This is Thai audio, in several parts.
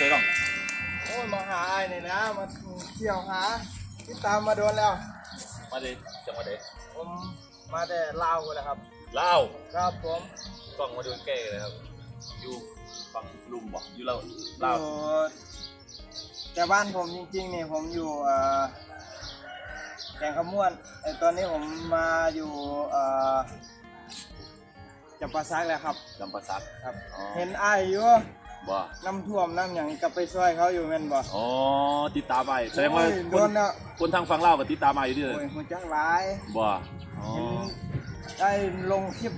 ใส่น้องโอ้ยมาหาไอ้นี่นะมาเที่ยวหาติดตามมาโดนแล้ว มาเดจังหวัดเดผมมาแต่ลาวกันแหละครับลาวครับผมกล้องมาดูใกล้เลยครับอยู่ฝั่งลุมบ่อยู่ลาวอลาวยู่แต่บ้านผมจริงๆเนี่ยผมอยู่เอ่อแกงขมวนไอ้ตอนนี้ผมมาอยู่เอ่อจับปลาซักแล้วครับลำปะซักครับอ๋อเห็นไอ้ายอยู่ บ่น้ำท่วมน้ำอย่างกลับไปช่วยเขาอยู่แม่นบ่อ๋อติดตามไปแสดงว่าโอ้ยคโดนนแล้วคนทางฝั่งลาวก็ติดตามมาอยู่ดิโอ้ยหัวจักหลายบ่อ๋อเห็นได้ลงคลิป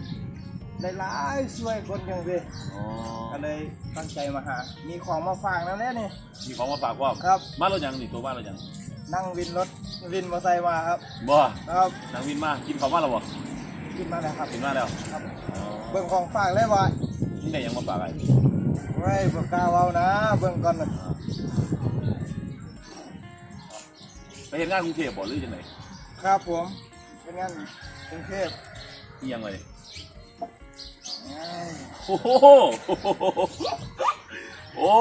ได้หลายช่วยคนจังสิอ๋อก็เลยตั้งใจมาหา มีของมาฝากแล้วแน่นี่ มีของมาฝากว่าครับ มารถยังนี่ตัวบ้านรถยังนั่งวินรถวินมอเตอร์ไซค์มาครับ บ่ครับนางวินมากินข้าวมาแล้วบ่ขึ้นมาแล้วครับกินมาแล้วครับ อ๋อเบิ่งของฝากเลยบ่นี่ได้ยังมาฝากไอ้ ไว้ยบ่กล้าเว้านะ เบิ่งก่อนนะไปเห็นงานกรุงเทพบ่หรือจังไดครับผมเป็นงานกรุงเทพอีหยังเลยเอ้ยโอ้โหโอ้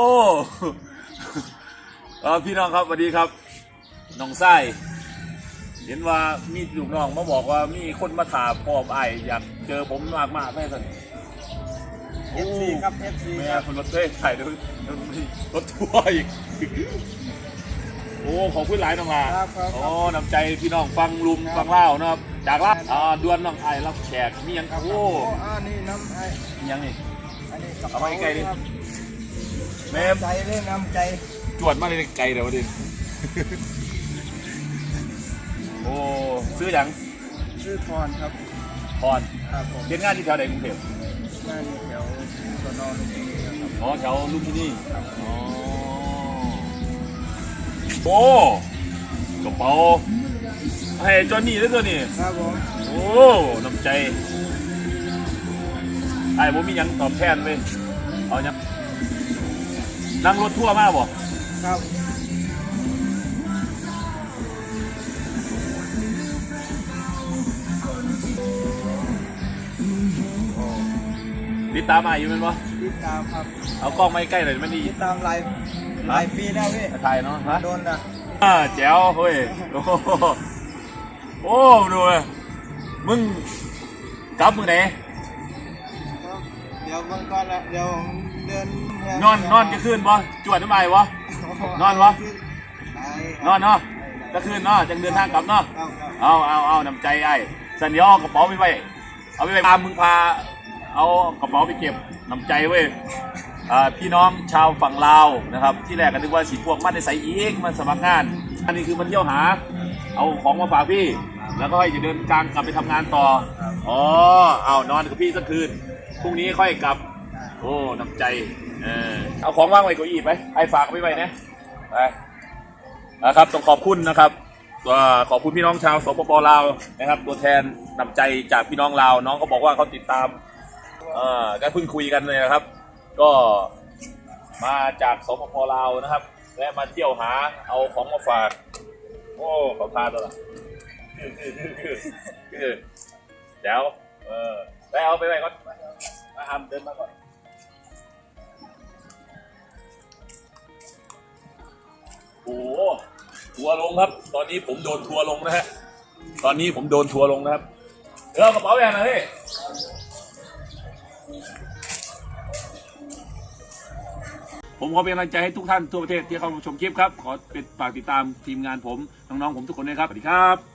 เออพี่น้องครับสวัสดีครับน้องไส้เห็นว่ามีลูกน้องมาบอกว่ามีคนมาถามพ่อไอายอยากเจอผมมากมากๆแม่สัน เอฟซีครับเอฟซีแม่ครับคนรถเต้ถ่ายรถรถทัวร์อีก โอ้ขอบคุณหลายน้องลาครับครับโอ้นำใจพี่น้องฟังลุมฟังเล่าวนะครับ จากลาวอ่าดวนน้องไอายรับแขกมีหยังครับโอ้โอ้อ่านี่น้ำไอ้มีหยังนี่ อันนี้กระเอาเป๋าไว้ใกล้ดิ ครับแม่ใจเลยน้ำใจจวดมาเลยไกลเดี๋ยวดิโอ้ซื้อหยังชื่อพรครับพรครับผมเรียนงานที่แถวใดกรุงเทพงานอยู่แถวส นลุมพินีครับอ๋อแถวลุมพินีครับอ๋อโอ้กระเป๋าให้จอนนี่ด้วยตัวนี้ครับผมโอ้น้ำใจไอ้ผมมีหยังตอบแทนเลยเอาเนี่ยนั่งรถทั่วร์มาบ่ครับ ติดตามมาอยู่แมันบ่ติดตามครับเอากล้องมาใกล้หน่อยมันดีติดตามไลฟ์หลายปีแล้วพี่ถ่ายเนาะฮะโดนนะอ่าแจ๋วเฮ้ยโอ้โหโอ้ดูเลยมึงกลับมือไหนเดี๋ยวเบิ่งก่อนละเดี๋ยวผมเดินนอนนอนจะขึ้นบ่จวดน้ำลายวะนอนวะนอนเนาะจะขึ้นเนาะจังเดินทางกลับเนาะครับครับเอาเอาเอานำใจไอ้สันเดียวเอากระเป๋าไปไว้เอาไปไว้พามึงพา เอากระเป๋าไปเก็บนำใจเว้ยพี่น้องชาวฝั่งลาวนะครับ ที่แรกก็นึกว่าสีพวกมันในใส่อีกมันสมัครงาน อันนี้คือมันเที่ยวหา เอาของมาฝากพี่ แล้วก็ให้จะเดินกลางกลับไปทำงานต่ออ๋อเอานอนกับพี่สักคืนพรุ่งนี้ค่อยกลับ โอ้นำใจเออเอาของว่างไว้ก้าอี้ไปไอ้ฝากไว้ไว้นะไปนะครับต้องขอบคุณนะครับตัวขอบคุณพี่น้องชาวสปปลาวนะครับ ตัวแทนนำใจจากพี่น้องลาวน้องก็บอกว่าเขาติดตาม อ่อก็เพิ่งคุยกันเลยนะครับ ก็มาจากสปปลาวนะครับและมาเที่ยวหาเอาของมาฝาก โอ้ขอพาตัวละเดี๋ยวเออไปเอาไปไว้ก่อนมาทำเดินมาก่อนโอ้ทัวร์ลงครับ ตอนนี้ผมโดนทัวร์ลงนะฮะตอนนี้ผมโดนทัวร์ลงนะครับเออกระเป๋าแบงนะพี่ ผมขอเป็นกำลังใจให้ทุกท่านทั่วประเทศที่เข้ามาชมคลิปครับ ขอเป็นฝากติดตามทีมงานผม น้องๆผมทุกคนด้วยครับ สวัสดีครับ